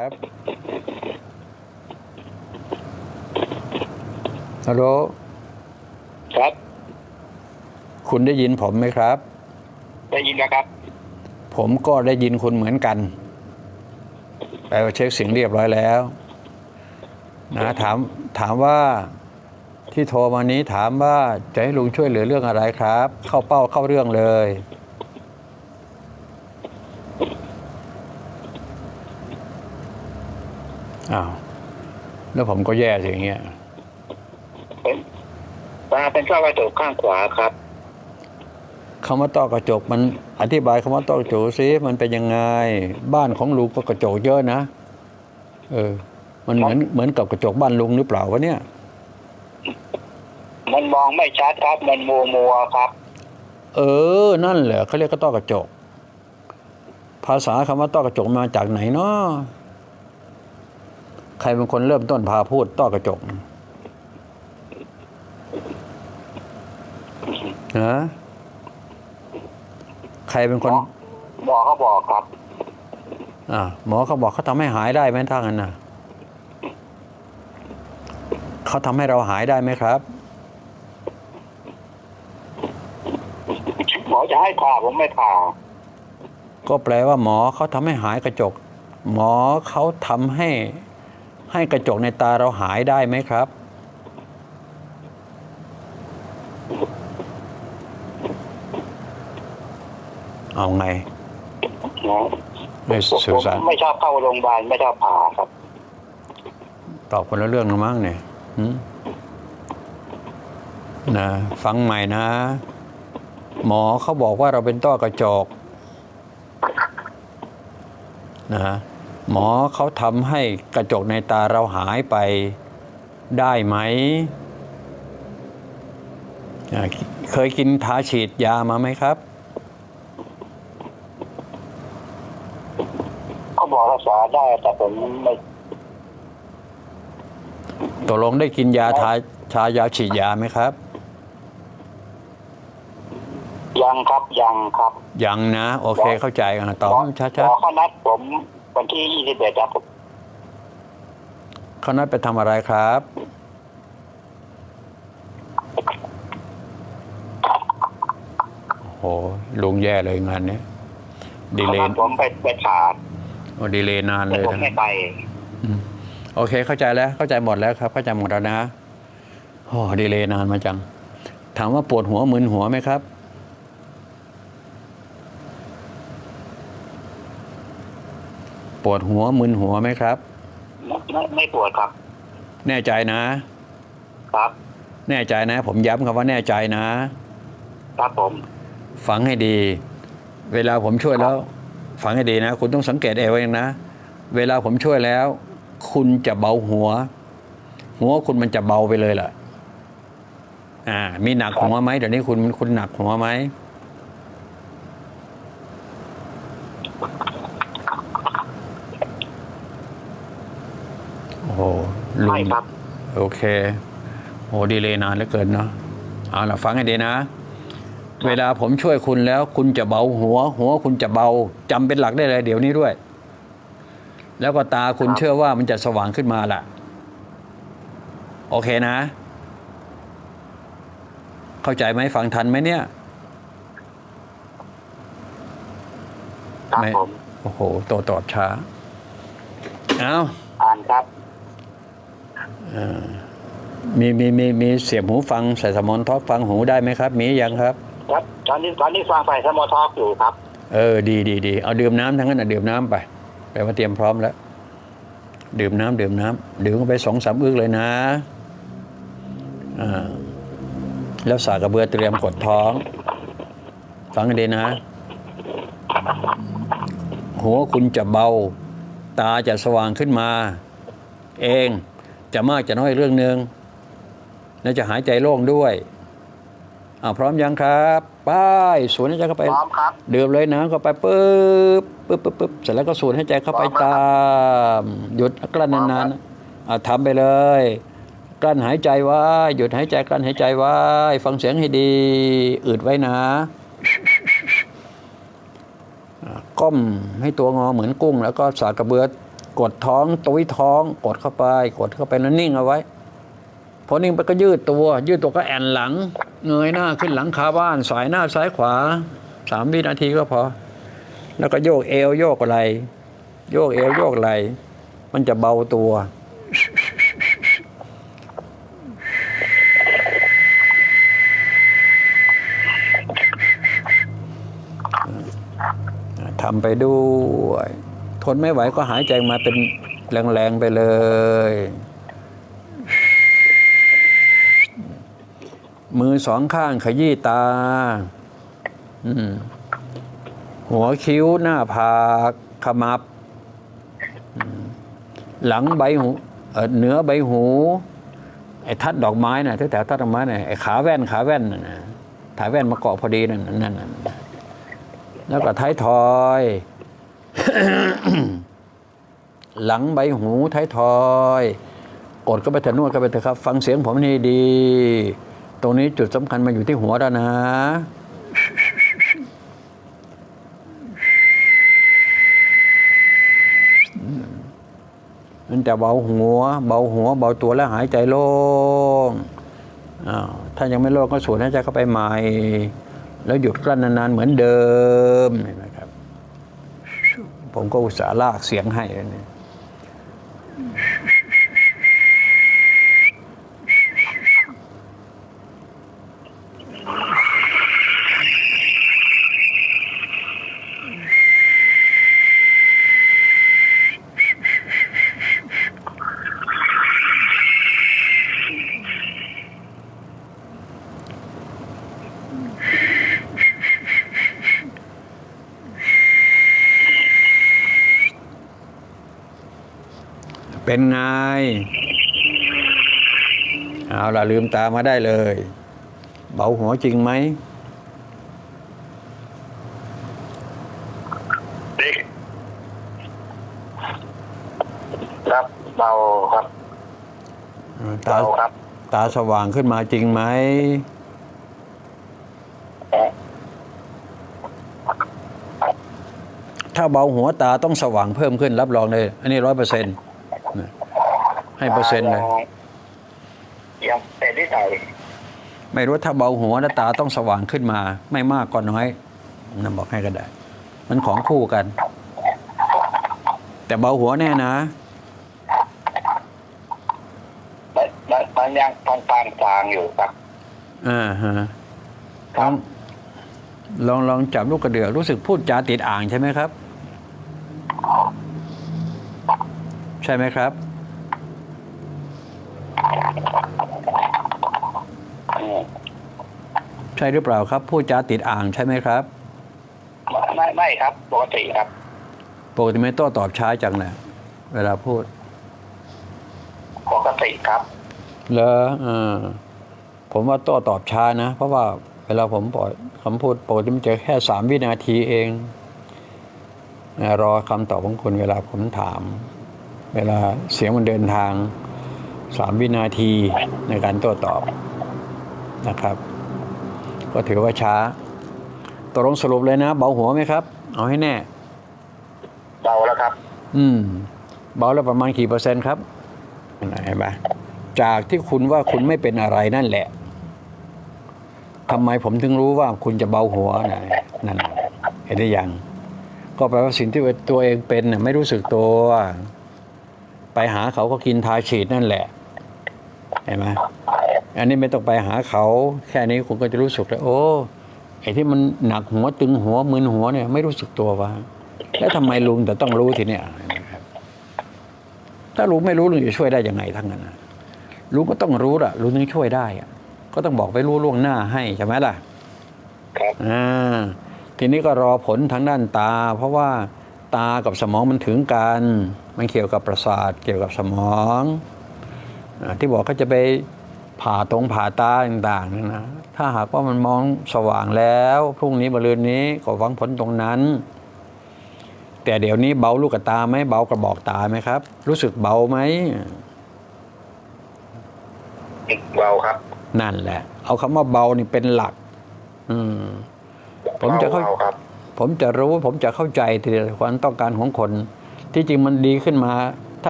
ครับฮัลโหลครับ คุณได้ยินผมไหมครับ ได้ยินนะครับ ผมก็ได้ยินคุณเหมือนกันแปลว่าเช็คเสียงเรียบร้อยแล้ว นะถามถามว่าที่โทรมานี้ถามว่าจะให้ลุงช่วยเหลือเรื่องอะไรครับ เข้าเป้าเข้าเรื่องเลย อ้าวแล้วผมก็แย่สิอย่างเงี้ยเป็นตาเป็นฝ้ากระจกข้างขวาครับคำว่าต้อกระจกมันอธิบายคำว่าต้อกระจกสิมันเป็นยังไง บ้านของลุงก็กระจกเยอะนะเออ มันเหมือนเหมือนกับกระจกบ้านลุงหรือเปล่าวะเนี่ย มันมองไม่ชัดครับ มันมัวมัวๆครับ เออ นั่นแหละเขาเรียกก็ต้อกระจก ภาษาคำว่าต้อกระจกมาจากไหนเนาะ ใครเป็นคนเริ่มต้นพาพูดต้อกระจกนะใครเป็นคนหมอเขาบอกครับ อ่าหมอเขาบอกเขาทำให้หายได้ไหมถ้างั้นนะเขาทำให้เราหายได้ไหมครับหมอจะให้ผ่าผมไม่ผ่าก็แปลว่าหมอเขาทำให้หายกระจก หมอเขาทำให้ ให้กระจกในตาเราหายได้ไหมครับ เอาไงหมอไม่สื่อสารผมไม่ชอบเข้าโรงพยาบาลไม่ชอบผ่าครับ ตอบคนละเรื่องนะมั้งเนี่ยหืมนะฟังใหม่นะ หมอเขาบอกว่าเราเป็นต้อกระจกนะ หมอเขาทำให้กระจกในตาเราหายไปได้ไหมอ่าเคยกินทาฉีดยามาไหมครับเขาบอกรักษาได้แต่ผมไม่ตกลงได้กินยาทาชายาฉีดยาไหมครับ ยังครับยังครับ ยังนะ โอเคเข้าใจกันตอบหมอชัดหมอเขานัดผม วันที่ยี่สิบเอ็ดครับผมๆเขานัดไปทำอะไรครับโอ้โหลุงแย่เลยงานนี้ดีเขาเลนัย์ดผมไปไปผ่าโอ้ดีเลย์นานแต่เลยผมนะไม่ไป อืมโอเค เข้าใจแล้ว เข้าใจหมดแล้วครับ เข้าใจหมดแล้วนะโอ้ดีเลย์นานมาจัง ถามว่าปวดหัวมึนหัวไหมครับ ปวดหัวมึนหัวไหมครับไม่ไม่ไม่ปวดครับ แน่ใจนะ ครับ แน่ใจนะ ผมย้ำคำว่าแน่ใจนะ ครับผมฟังให้ดี เวลาผมช่วยแล้วฟังให้ดีนะ คุณต้องสังเกตเองนะ เวลาผมช่วยแล้ว คุณจะเบาหัว หัวคุณมันจะเบาไปเลยล่ะ อ่า มีหนักหัวไหมเดี๋ยวนี้คุณคุณหนักหัวไหมโอ้โห ลุไม่งครับ โอเคโอ้ดีเลยนานเหลือเกินเนาะเอาล่ะฟังให้ดีนะ เวลาผมช่วยคุณแล้ว คุณจะเบาหัว หัวคุณจะเบาจำเป็นหลักได้เลย เดี๋ยวนี้ด้วย แล้วก็ตาคุณครับ เชื่อว่ามันจะสว่างขึ้นมาล่ะ โอเคนะ เข้าใจไหมฟังทันไหมเนี่ย ครับไม่ ผมโอ้โหโตตอบช้า เอาอ่านครับ มีมีมีมีเสียบหูฟังใส่สมอนท็อกฟังหูได้ไหมครับ มียังครับ ครับตอนนี้ตอนนี้ฟังไฟสมอทอกอยู่ครับ เออดีดีดีเอาดื่มน้ำทั้งนั้นนะดื่มน้ำไปแปลว่าเตรียมพร้อมแล้ว ดื่มน้ำดื่มน้ำดื่มเข้าไปสองสามอึกเลยนะอ่าแล้วสากกระเบือเตรียมกดท้อง ฟังให้ดีนะ หัวคุณจะเบา ตาจะสว่างขึ้นมา เอง จะมากจะน้อยเรื่องหนึ่งแล้วจะหายใจโล่งด้วยอ่าพร้อมยังครับไป้ายสวนให้ใจเข้าไปพร้อมครับดื่มเลยน้ำเข้าไปปุ๊บปุ๊บปุ๊บปุ๊บเสร็จแล้วก็สูดให้ใจเข้าไปพร้อมแล้วตาม หยุดกลั้นพร้อมนานครับๆอะทำไปเลยกลั้นหายใจไว้หยุดหายใจกลั้นหายใจไว้ฟังเสียงให้ดีอืดไว้นะอะก้มให้ตัวงอเหมือนกุ้ง แล้วก็สากกระเบือ กดท้องตุ้ยท้อง กดเข้าไป กดเข้าไปแล้วนิ่งเอาไว้พอนิ่งไปก็ยืดตัว ยืดตัวก็แอนหลัง เงยหน้าขึ้นหลังคาบ้าน สายหน้าซ้ายขวาสามวินาทีก็พอ แล้วก็โยกเอวโยกอะไหลโยกเอวโยกไหลมันจะเบาตัว ทำไปด้วย ทนไม่ไหวก็หายใจมาเป็นแรงๆไปเลย มือสองข้างขยี้ตา หัวคิ้วหน้าผากขมับ หลังใบหูเหนือใบหู ไอ้ทัดดอกไม้นะ่ะแถวทัดดอกไม้น่ะไอ้ขาแว่นขาแว่นน่ะนะขาแว่นมาเกาะพอดีนั่นนั่นนั่นแล้วก็ท้ายทอย หลังใบหูท้ายทอยกดก็ไปเถอะนวดก็ไปเถอะครับ ฟังเสียงผมนี่ดี ตรงนี้จุดสำคัญมาอยู่ที่หัวแล้วนะมันจะเบาหัว เบาหัว เบาตัวแล้วหายใจโล่งถ้ายังไม่โล่งก็สูดหายใจเข้าไปใหม่ แล้วหยุดกลั้นนานๆเหมือนเดิมเห็นไหมครับ ผมก็อุตส่าห์ลากเสียงให้เนี่ย เป็นไง เอาล่ะ ลืมตามาได้เลย เบาหัวจริงไหมครับเบาครับตาเบาครับ ตาสว่างขึ้นมาจริงไหมถ้าเบาหัวตาต้องสว่างเพิ่มขึ้นรับรองเลย อันนี้ร้อยเปอร์เซ็นต์ ให้เปอร์เซ็นต์เลยยังเป็นที่ไหนไม่รู้ถ้าเบาหัวแล้วตาต้องสว่างขึ้นมา ไม่มากก็น้อยนั่นบอกให้ก็ได้ มันของคู่กัน แต่เบาหัวแน่นะมันมันมันยังทางกลางกลางอยู่ครับอ่าฮะคลรัอบงลองลองจับลูกกระเดือกรู้สึกพูดจาติดอ่างใช่ไหมครับ ใช่ไหมครับ อืม ใช่หรือเปล่าครับ พูดจาติดอ่างใช่ไหมครับ ไม่ไม่ครับ ปกติครับ ปกติไม่โต้ตอบช้าจังเลยเวลาพูด ปกติครับเหรอเออผมว่าโต้ตอบช้านะ เพราะว่าเวลาผมปล่อยคำพูดปกติมันจะแค่สามวินาทีเองนะรอคำตอบของคุณเวลาผมถาม เวลาเสียงมันเดินทางสามวินาทีในการโต้ตอบนะครับ ก็ถือว่าช้าตกลงสรุปเลยนะ เบาหัวไหมครับ เอาให้แน่ เบาแล้วครับ อืม เบาแล้วประมาณกี่เปอร์เซ็นต์ครับเห็นไหมจากที่คุณว่าคุณไม่เป็นอะไรนั่นแหละทำไมผมถึงรู้ว่าคุณจะเบาหัวนะนั่นน่ะเห็นได้ยัง ก็แปลว่าสิ่งที่ตัวเองเป็นน่ะไม่รู้สึกตัว ไปหาเขาก็กินทาฉีดนั่นแหละ เห็นไหม อันนี้ไม่ต้องไปหาเขา แค่นี้คุณก็จะรู้สึกเลยโอ้ไอ้ที่มันหนักหัวตึงหัวมึนหัวเนี่ยไม่รู้สึกตัววะแล้วทำไมลุงแต่ต้องรู้ทีเนี้ยเห็นไหมครับถ้าลุงไม่รู้ลุงจะช่วยได้ยังไงทั้งนั้นนะลุงก็ต้องรู้ละลุงถึงช่วยได้อะก็ต้องบอกไปรู้ล่วงหน้าให้ใช่ไหมล่ะครับอ่าทีนี้ก็รอผลทางด้านตา เพราะว่าตากับสมองมันถึงกัน มันเกี่ยวกับประสาทเกี่ยวกับสมองอาที่บอกเขาจะไป ผ่าตรงผ่าตาต่างๆนั่นนะถ้าหากว่ามันมองสว่างแล้วพรุ่งนี้มะรืนนี้ก็หวังผลตรงนั้น แต่เดี๋ยวนี้เบาลูกกระตาไหมเบากระบอกตาไหมครับ รู้สึกเบาไหมเบาครับ นั่นแหละ เอาคำว่าเบานี่เป็นหลัก อืม ผมจะเข้าเบาครับผมจะรู้ ผมจะเข้าใจทีเดียวความต้องการของคน ที่จริงมันดีขึ้นมา